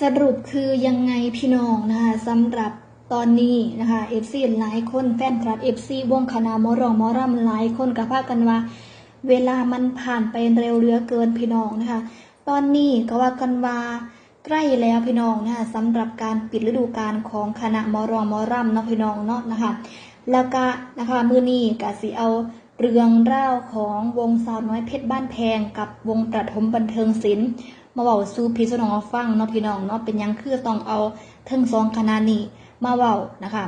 สรุปคือยังไงพี่น้องนะคะสำหรับตอนนี้นะคะเอฟซีหลายคนแฟนคลับเอฟซีวงคณะมอรองมอรำหลายคนกับพากันว่า เวลามันผ่านไปเร็วเหลือเกินพี่น้องนะคะ ตอนนี้ก็ว่ากันว่าใกล้แล้วพี่น้องนะคะสำหรับการปิดฤดูกาลของคณะมอรองมอรำเนาะพี่น้องเนาะนะคะแล้วก็นะคะมือนี้กสิเอาเรื่องเล่าของวงสาวน้อยเพชรบ้านแพงกับวงประถมบันเทิงศิลป์ มาเว้าสู่พี่สนองฟังเนาะพี่น้องเนาะเป็นยังคือต้องเอาทั้งสองคณะนี้มาเว้านะคะ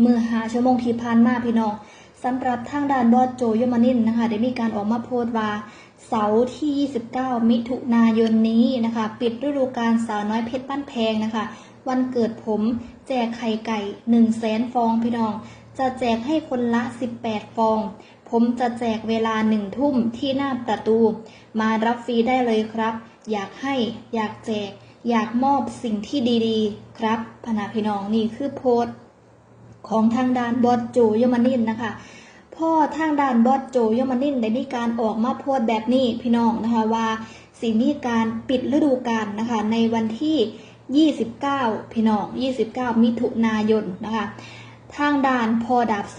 เมื่อหาชั่วโมงที่ผ่านมาพี่น้องสำหรับทางด้านบอสโจยมานินนะคะได้มีการออกมาโพสต์ว่าเสาร์ที่ 29 มิถุนายนนี้นะคะ ปิดฤดูกาลสาวน้อยเพชรบ้านแพงนะคะ วันเกิดผมแจกไข่ไก่1 0 0 0 0แสนฟองพี่น้อง จะแจกให้คนละ 18 ฟอง ผมจะแจกเวลาหนึ่งทุ่มที่หน้าประตู มารับฟรีได้เลยครับ อยากให้ อยากแจก อยากมอบสิ่งที่ดีๆ ครับพนาพี่น้องนี่คือโพสต์ของทางด้านบอสโจยมานินนะคะพ่อทางด้านบอสโจยมานินได้มีการออกมาโพสต์แบบนี้พี่น้องนะคะว่าสีมีการปิดฤดูกาลนะคะในวันที่ 29 พี่น้อง 29 มิถุนายนนะคะ ทางด้านพอดาบโซ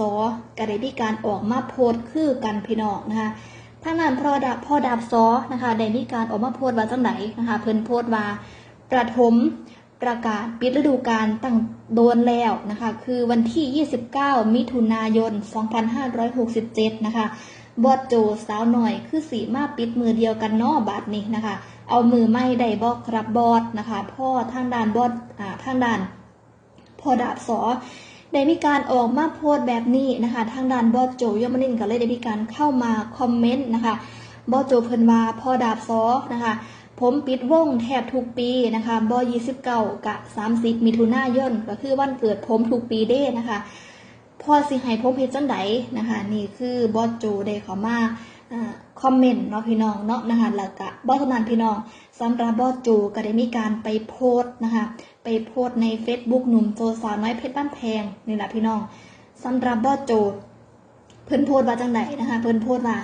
ก็ได้มีการออกมาโพสต์คือกันพี่น้องนะคะทางด้านพอดาบพอดาบโซนะคะได้มีการออกมาโพสต์ว่าจังไหนนะคะเพิ่นโพสต์ว่าประถมประกาศปิดฤดูกาลตั้งโดนแล้วนะคะ คือวันที่ 29 มิถุนายน 2567 นะคะ บอดโจสาวหน่อยคือสีมาปิดมือเดียวกันนอบาทนี้นะคะ เอามือไม่ได้บอกครับบอดนะคะ พ่อทางด้านบอดอ่าทางด้านพอดาบสอ ได้มีการออกมาโพสต์แบบนี้นะคะ ทางด้านบอสโจยมนินก็เลยได้มีการเข้ามาคอมเมนต์นะคะบอสโจเพิ่นว่าพอดาบซอนะคะผมปิดวงแทบทุกปีนะคะบอ29กะ30มิถุนายนก็คือวันเกิดผมทุกปีเด้นะคะพอสิให้ผมเฮ็ดจังไดนะคะ นี่คือบอสโจได้เข้ามาอ่าคอมเมนต์เนาะพี่น้องเนาะนะคะแล้วก็บอสเท่านั้นพี่น้องสำหรับบอสโจก็ได้มีการไปโพสต์นะคะ ไปโพสใน Facebook หนุ่มโจสาวน้อยเพชรบ้านแพงนี่แหละพี่น้องสำหรับบอสโจ เพิ่นโพสว่าจังไดนะคะ เพิ่นโพสว่า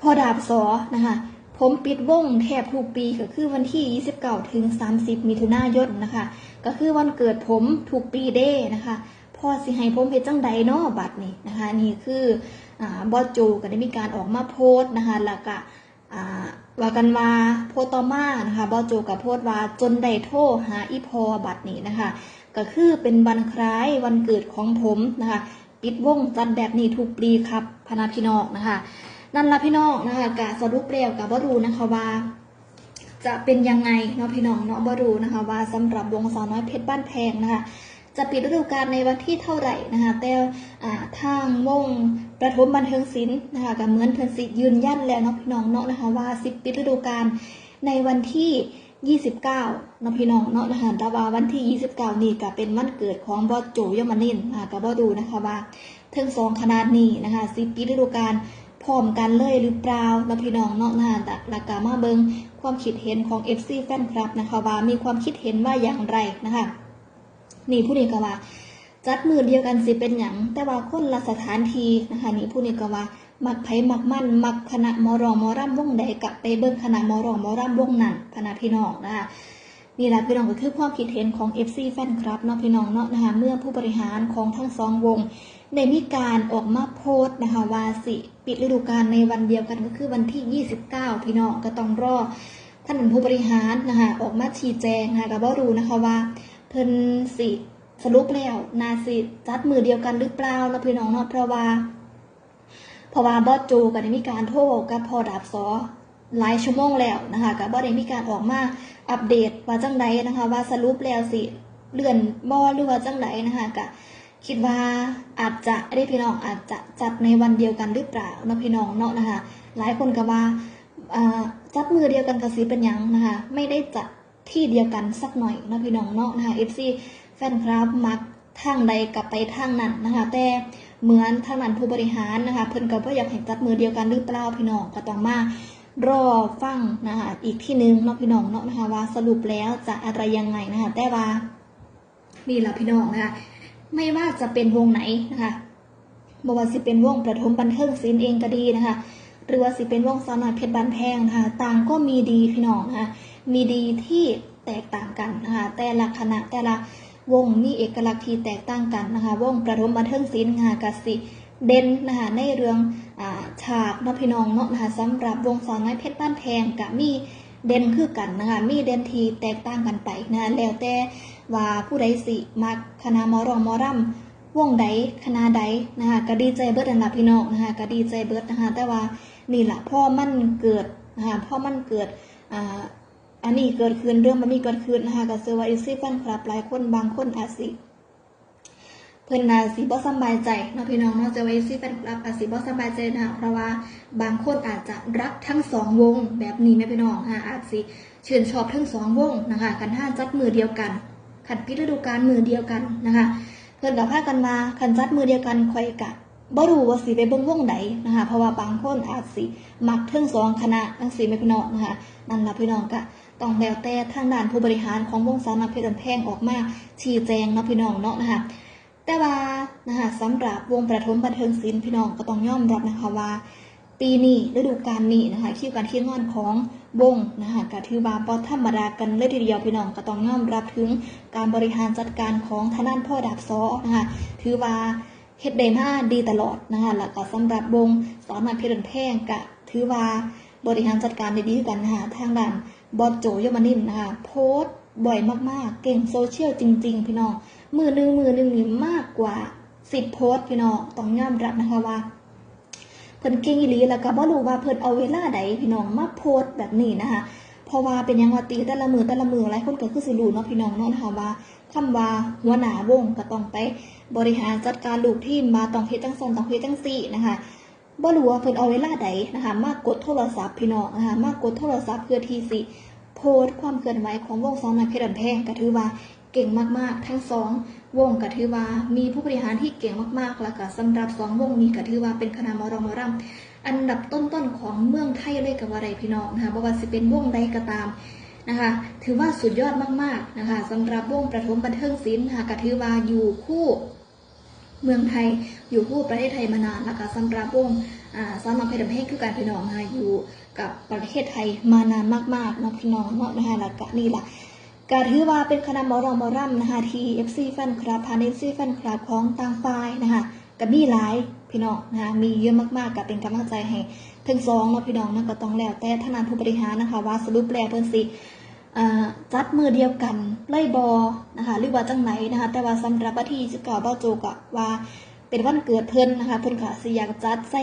พ่อดาบสอนะคะ ผมปิดวงแทบทุกปีก็คือวันที่ 29 ถึง 30 มิถุนายนนะคะ ก็คือวันเกิดผมทุกปีเด้นะคะพ่อสิให้ผมเฮ็ดจังใดเนาะบัดนี้นะคะ นี่คืออ่าบอสโจก็ได้มีการออกมาโพสต์นะคะแล้วก็อ่า ว่ากันว่าโพต่อมานะคะบอโจกับโพสต์ว่าจนได้โทรหาอีพอบัดนี้นะคะ ก็คือเป็นวันคล้ายวันเกิดของผมนะคะปิดวงจัดแบบนี้ทุกปีครับพนาพี่น้องนะคะ นั่นละพี่น้องนะคะกะสรุปแล้วกับบรูนะคะว่าจะเป็นยังไงเนาะพี่น้องเนาะบรูนะคะว่าสำหรับวงสาวน้อยเพชรบ้านแพงนะคะ จะปิดฤดูกาลในวันที่เท่าไหร่นะคะแต่ทางวงประถมบันเทิงศิลป์นะคะกับเหมือนเพิ่นสิยืนยันแล้วเนาะพี่น้องเนาะนะคะว่าสิปิดฤดูกาลในวันที่ 29เนาะพี่น้องเนาะนะคะแต่ว่าวันที่ 29 นี่ก็เป็นวันเกิดของบอโจยมานินอ่ากับบอดูนะคะว่าทั้งสองคณะนี้นะคะสิปิดฤดูกาลพร้อมกันเลยหรือเปล่าแล้วพี่น้องเนาะนะคะแต่ละกามาเบิงความคิดเห็นของ FC แฟนคลับนะคะว่ามีความคิดเห็นว่าอย่างไรนะคะ นี่ผู้นี้ก็ว่า จัดมือเดียวกันสิเป็นอย่างแต่ว่าคนละสถานทีนะคะนี่ผู้นี้ก็ว่ามักไผมักมั่นมักคณะมอรองมอร่ำวงใดกับไปเบิ่งคณะมอรองมอร่ำวงนั้นพนะพี่น้องนะคะนี่แหละพี่น้องก็คือความคิดเห็นของ FC แฟนคลับเนาะพี่น้องเนาะนะคะเมื่อผู้บริหารของทั้งสองวงได้มีการออกมาโพสต์นะคะว่าสิปิดฤดูกาลในวันเดียวกันก็คือวันที่ 29 พี่น้องก็ต้องรอท่านผู้บริหารนะคะออกมาชี้แจงนะคะก็บ่รู้นะคะว่า พิ่นสิสรุปแล้วนาสิจัดมือเดียวกันหรือเปล่านาะพี่น้องเนาะเพราะว่า เพราะว่าบอสโจก็ได้มีการโทรกับพอดาบซอหลายชั่วโมงแล้วนะคะก็บ่ได้มีการออกมาอัปเดตว่าจังใดนะคะ ว่าสรุปแล้วสิเลื่อนบ่หรือว่าจังใดนะคะก็คิดว่าอาจจะได้พี่น้องอาจจะจัดในวันเดียวกันหรือเปล่านาะพี่น้องเนาะนะคะ หลายคนก็ว่าจับมือเดียวกันกับสีเป็นยังนะคะ ไม่ได้จัด ที่เดียวกันสักหน่อยนะพี่น้องเนาะนะคะ FC แฟนคลับมักทางใดกลับไปทางนั้นนะคะ แต่เหมือนทางนั้นผู้บริหารนะคะ เพิ่นก็บ่อยากให้จับมือเดียวกันหรือเปล่าพี่น้องก็ต้องมารอฟังนะคะอีกที่หนึงเนาะพี่น้องเนาะนะคะว่าสรุปแล้วจะอะไรยังไงนะคะ แต่ว่านี่แหละพี่น้องนะคะไม่ว่าจะเป็นวงไหนนะคะบว่าสิเป็นวงประถมบันเทิงศิลป์เองก็ดีนะคะ หรือว่าสิเป็นวงสาวน้อยเพชรบ้านแพงนะคะต่างก็มีดีพี่น้องนะคะ มีดีที่แตกต่างกันนะคะแต่ละคณะแต่ละวงมีเอกลักษณ์ที่แตกต่างกันนะคะวงประถมบันเทิงศิลป์นะคะกสิเด่นนะคะในเรื่องอาฉากนพี่น้องเนาะนะคะสำหรับวงสาวน้อยเพชรบ้านแพงกับมีเด่นคือกันนะคะมีเด่นทีแตกต่างกันไปนะะแล้วแต่ว่าผู้ใดสิมักคณะมอรองมอรำวงใดคณะใดนะคะก็ดีใจเบิดอันละพี่น้องนะคะก็ดีใจเบิดนะคะแต่ว่านี่แหละพ่อมันเกิดนะคะพ่อมันเกิด อันนี้เกิดขึ้นเรื่องมันมีเกิดขึ้นนะคะก็เชื่อว่าอีซี่แฟนคลับหลายคนบางคนอาจสิเพิ่นอาจสิบ่สบายใจเนาะพี่น้องเนาะเจะไว้ซี่แฟนคลับอาจสิบ่สบายใจนะคะเพราะว่าบางคนอาจจะรักทั้งสองวงแบบนี้แม่พี่น้องค่ะอาจสิชื่นชอบทั้งสองวงนะคะกันห้าจัดมือเดียวกัน ขัดพิฤดูกาลมือเดียวกันนะคะ เพิ่นกับพากันมาคันจัดมือเดียวกันคอยกะบ่รู้ว่าสิไปเบิ่งวงใดนนะคะ เพราะว่าบางคนอาจสิมักเทิงสองคณะทั้งสี่แม่พี่น้องนะคะนั่นละพี่น้องก็ ต้องแล้วแต่ทางด้านผู้บริหารของวงสาวน้อยเพชรบันแพงออกมาชี้แจงเนาะพี่น้องเนาะนะคะแต่ว่านะคะสำหรับวงประถมบันเทิงศิลป์พี่น้องก็ต้องยอมรับนะคะว่า ปีนี้ฤดูกาลนี้นะคะคิวการคิดงานของวงนะคะก็ถือว่าบ่ธรรมดากันเลยทีเดียวพี่น้องก็ต้องยอมรับถึงการบริหารจัดการของทางด้านพ่อดาบซอนะคะถือว่าเฮ็ดได้มาดีตลอดนะคะแล้วก็สำหรับวงสอนมาเพลินแพงก็ถือว่าบริหารจัดการได้ดีกันนะคะทางด้าน บอสโจยมานินนะคะ โพสบ่อยมากๆ เก่งโซเชียลจริง ๆ พี่น้องมือหนึ่งมือหนึ่งนี่มากกว่าสิบโพสพี่น้องต้องยอมรับนะคะว่าเพิ่นเก่งอีหลีแล้วก็บ่รู้ว่าเพิ่นเอาเวลาใดพี่น้องมาโพสแบบนี้นะคะเพราะว่าเป็นยังว่าตีแต่ละมือแต่ละมือหลายคนก็คือสิรู้เนาะพี่น้องเนาะนะคะว่าคำว่าหัวหน้าวงก็ต้องไปบริหารจัดการลูกทีมมาต้องเฮ็ดจังซั่นต้องเฮ็ดจังซี่นะคะบ่รู้ว่าเพิ่นเอาเวลาใดนะคะมากกดโทรศัพท์พี่น้องนะคะมากดโทรศัพท์เพื่อที่สิ โพสต์ความเคลื่อนไหวของวงสองนักเพชรบันแพงก็ถือว่าเก่งมากๆ ทั้งสองวงก็ถือว่ามีผู้บริหารที่เก่งมากๆ แล้วก็สำหรับสองวงนี้ก็ถือว่าเป็นคณะมอรองมอรำอันดับต้นๆของเมืองไทยเลยกับว่าไรพี่น้องนะคะบ่ว่าสิเป็นวงใดก็ตามนะคะถือว่าสุดยอดมากๆนะคะสำหรับวงประถมบันเทิงศิลป์นะคะก็ถือว่าอยู่คู่ เมืองไทย อยู่คู่ประเทศไทยมานานแล้วก็สำหรับวงอ่าสำหรับเพชรเพชรคือการพี่น้องนะคะอยู่กับประเทศไทยมานานมากๆนาะพี่น้องเนาะนะคะแล้วก็นี่แหละก็ถือว่าเป็นคณะมอรองมอร่ำนะคะที่ FC แฟนคลับพาณิชย์แฟนคลับของต่างฝ่ายนะคะก็มีหลายพี่น้องนะคะมีเยอะมากๆก็เป็นกำลังใจให้ทั้งสองเนาะพี่น้องนะก็ต้องแล้วแต่ทางด้านผู้บริหารนะคะว่าสรุปแล้วเพิ่นสิ จัดมือเดียวกันไล่บอนะคะหรือว่าจังไหนนะคะแต่ว่าสำหรับวันที่29เบ้าโจกะว่าเป็นวันเกิดเพิ่นนะคะเพิ่นก็สิอยากจัดใส่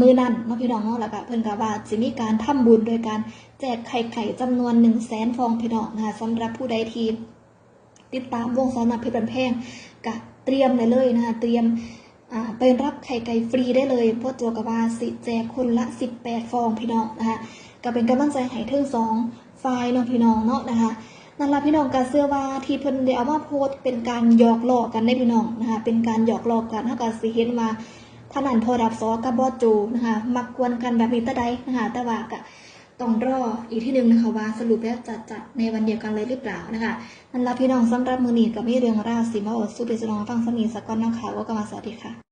มือนั่นเนาะพี่น้องเนาะแล้วก็เพิ่นก็ว่าสิมีการทำบุญโดยการแจกไข่ไข่จำนวน1 0 0 0 0แสนฟองพี่น้องนะคะสำหรับผู้ใดทีติดตามวงสาวนักเพชรบันแพงกะเตรียมเลยเลยนะคะเตรียมไปรับไข่ไก่ฟรีได้เลยเพราะตัวกับว่าสิแจกคนละ 18 ฟองพี่น้องนะคะก็เป็นกำลังใจให้ถึงสอง ฝ่ายเนาะพี่น้องเนาะนะคะนั่นละพี่น้องกาเสื้อว่าที่เพิ่นได้เอามาโพสต์เป็นการหยอกล้อกันได้พี่น้องนะคะ เป็นการหยอกล้อกันเท่ากับสิเห็นว่าท่านันพอรับซอกับบอสโจนะคะมักกวนกันแบบนี้ตะใดนะคะแต่ว่ากะต้องรออีกที่หนึ่งนะคะว่าสรุปแล้วจะจัดในวันเดียวกันเลยหรือเปล่านะคะนั่นละพี่น้องสำหรับมือหนีกับมีเรื่องราวสีมาอดสู้ไปสลองฟังสมีสกอนนะคะว่ากมาสวัสดีค่ะ